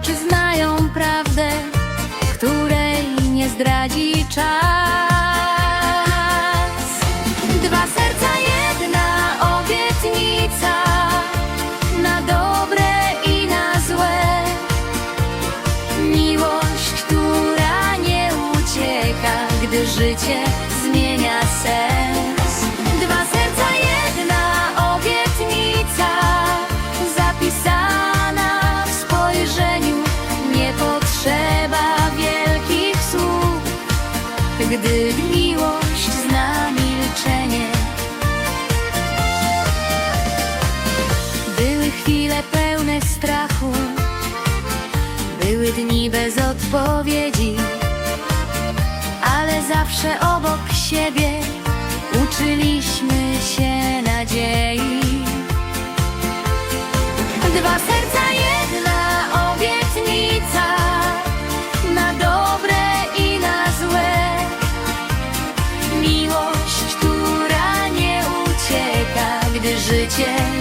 oczy znają prawdę, której nie zdradzi czas. gdy miłość zna milczenie. Były chwile pełne strachu, były dni bez odpowiedzi, ale zawsze obok siebie uczyliśmy się nadziei. 见。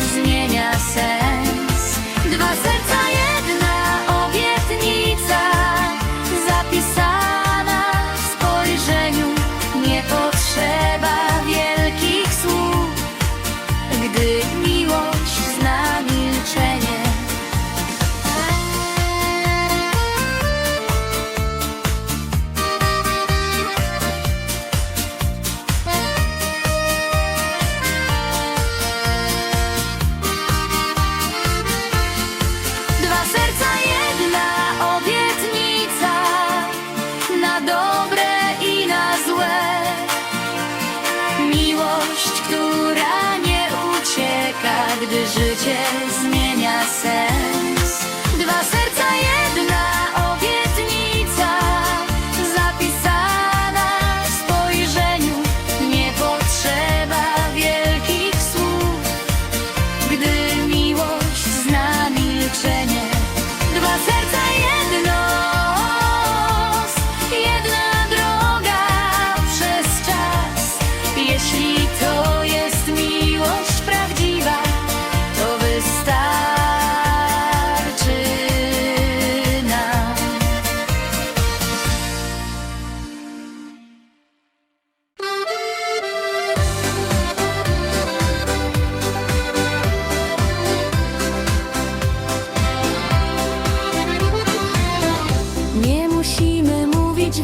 Kiedy życie zmienia sens.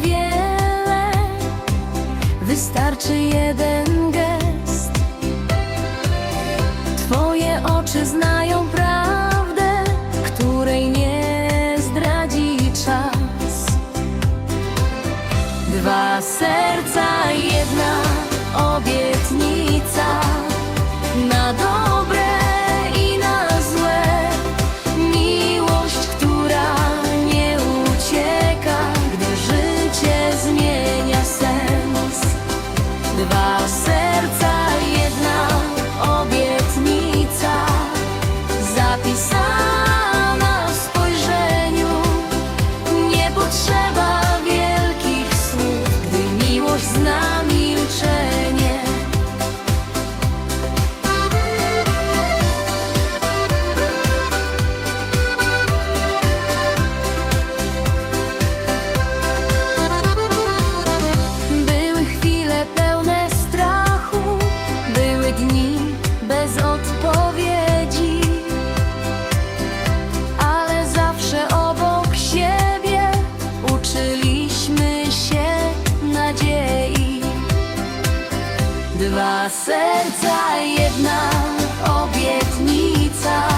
wiele, wystarczy jeden gest. Twoje oczy znają prawdę, której nie zdradzi czas. Dwa serca. dla serca jedna obietnica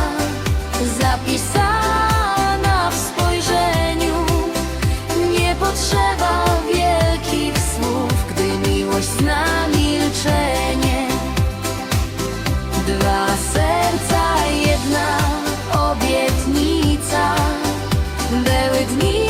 zapisana w spojrzeniu. Nie potrzeba wielkich słów, gdy miłość zna milczenie. Dla serca jedna obietnica, były dni.